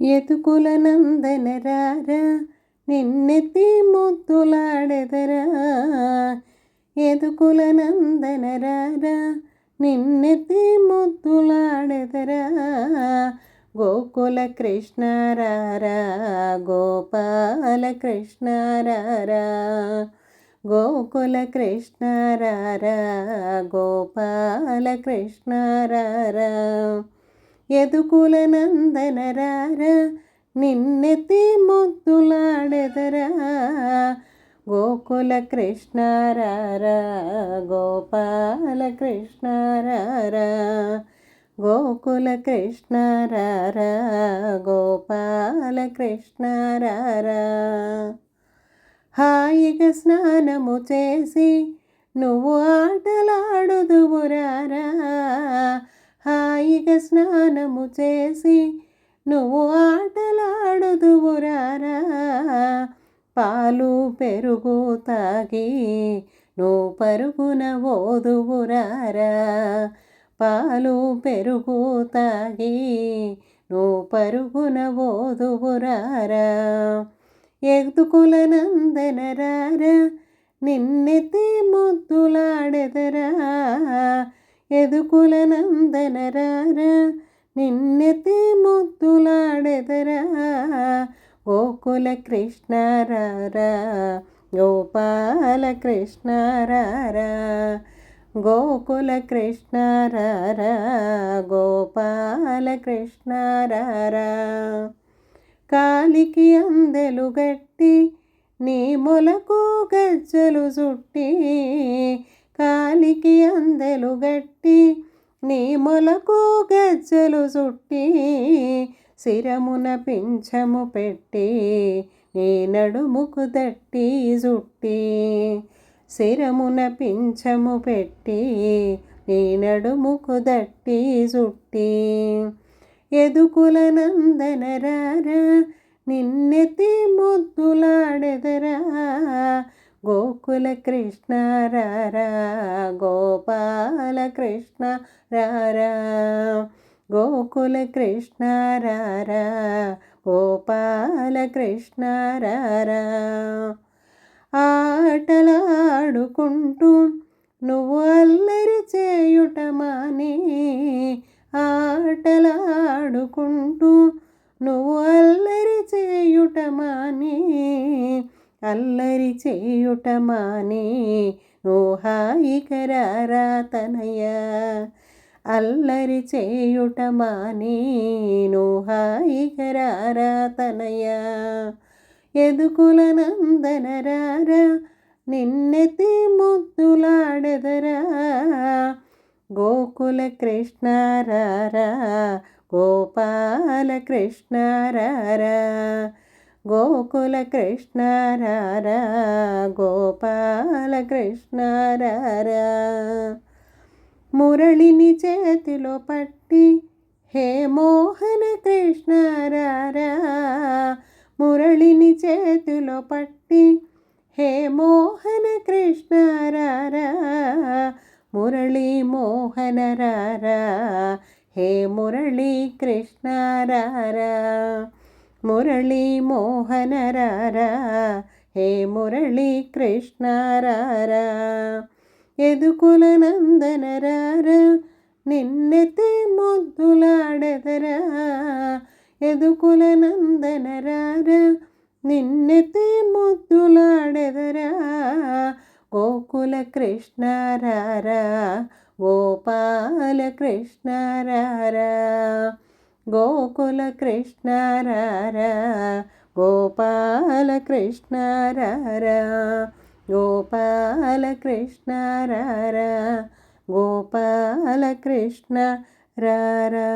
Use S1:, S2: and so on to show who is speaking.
S1: ఎతుకుల నందనరారా నిన్నెత్తి ముద్దులాడెదరా. ఎదుకుల నందనరారా నిన్నెత్తి ముద్దులాడెదరా. గోకుల కృష్ణారారా గోపాల కృష్ణారారా గోకుల కృష్ణారారా గోపాల కృష్ణారారా ఎదుకుల నందనరార నిన్నెత్తి ముద్దులాడెదరా. గోకుల కృష్ణారారా గోపాల కృష్ణారారా గోకుల కృష్ణారారా గోపాల కృష్ణారారా హాయిగా స్నానము చేసి నువ్వు ఆటలాడుదువురారా. హాయిగా స్నానము చేసి నువ్వు ఆటలాడుదువురారా పాలు పెరుగు తాగి నువ్వు పరుగున ఓదువురారా పాలు పెరుగు తాగి నువ్వు పరుగున ఓదువురారా ఎదుకుల నందనరారా నిన్నెత్తి ముద్దులాడెదరా. ఎదుకుల నిన్నెతే నిన్నెత్తి ముద్దులాడెదరా. గోకుల కృష్ణారారా గోపాల కృష్ణారారా గోకుల కృష్ణారారా గోపాల కృష్ణారారా కాలికి అందెలు గట్టి నీ మొలకు గజ్జలు చుట్టి కాలికి అందెలు గట్టి నీ మొలకు గజ్జలు చుట్టి శిరమున పింఛము పెట్టి నీ నడుముకు దట్టి చుట్టి శిరమున పింఛము పెట్టి నీ నడుముకు దట్టి చుట్టి. ఎదుకుల నందనరారా నిన్నెత్తి ముద్దులాడెదరా గోకుల కృష్ణ రారా గోపాల కృష్ణ రారా గోకుల కృష్ణ రారా గోపాల కృష్ణ రారా ఆటలాడుకుంటూ నువ్వు అల్లరి చేయుట మాని ఆటలాడుకుంటూ నువ్వు అల్లరి చేయుట మాని అల్లరి చేయుట మాని నువ్వు హాయికరారా తనయ. అల్లరి చేయుట మాని నువ్వు హాయికరారా తనయ. ఎదుకుల నందనరారా నిన్నెత్తి ముద్దులాడెదరా. గోకుల కృష్ణారారా గోపాల కృష్ణారారా. గోకుల కృష్ణ రారా గోపాల కృష్ణ రారా మురళిని చేతిలో పట్టి హే మోహన కృష్ణ రారా మురళిని చేతిలో పట్టి హే మోహన కృష్ణ రారా మురళీ మోహన రారా హే మురళీ కృష్ణ రారా మురళీ మోహనరారా హే మురళీ కృష్ణారారా ఎదుకుల నందనరారా నిన్నెత్తి ముద్దులాడెదరా. ఎదుకుల నందనరారా నిన్నెత్తి ముద్దులాడెదరా. గోకుల కృష్ణారారా గోపాల కృష్ణారారా గోకుల కృష్ణారారా గోపాల కృష్ణారారా గోపాల కృష్ణారారా గోపాల కృష్ణ రారా